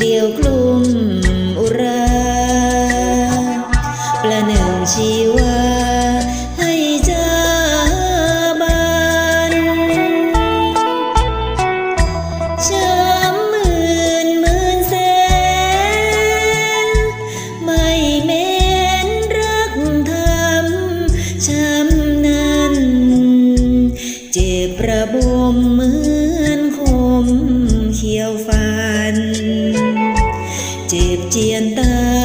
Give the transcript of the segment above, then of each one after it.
เดี่ยวคลุม chiến tới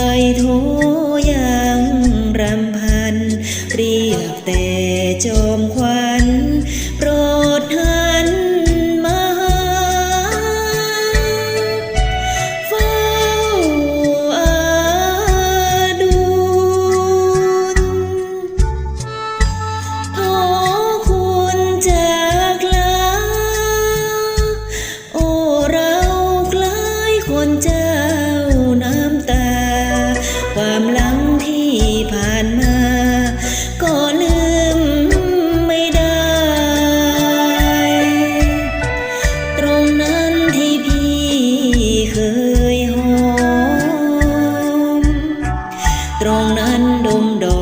ความหลังที่ผ่านมา ก็ลืมไม่ได้ ตรงนั้นที่พี่เคยหอม ตรงนั้นดมดอก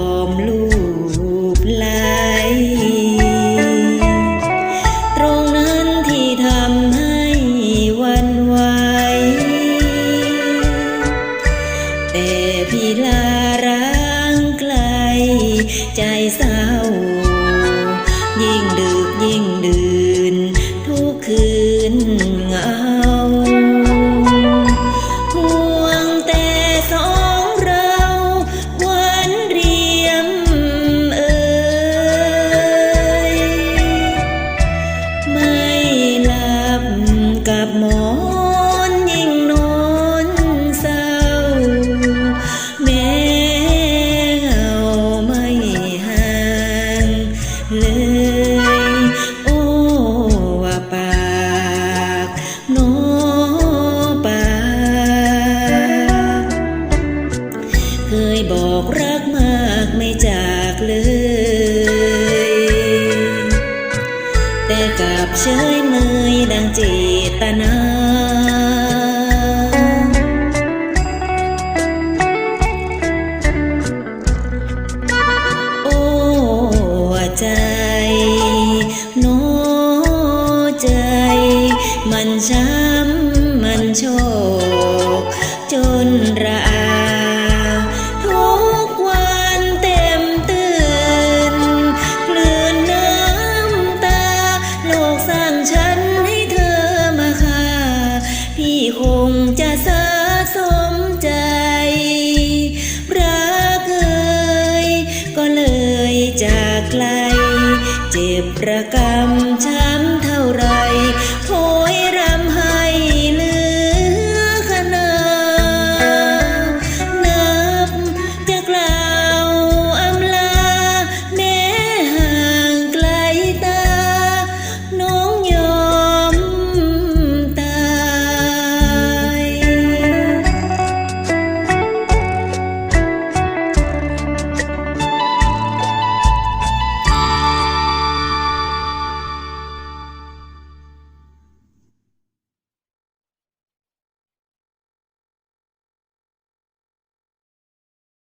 ใจเศร้า ยิ่งดึกยิ่งดึก กับเชยเมยดังเจตนาโอ้ใจ โน้ใจ มันช้ำมันชอ ประกรรม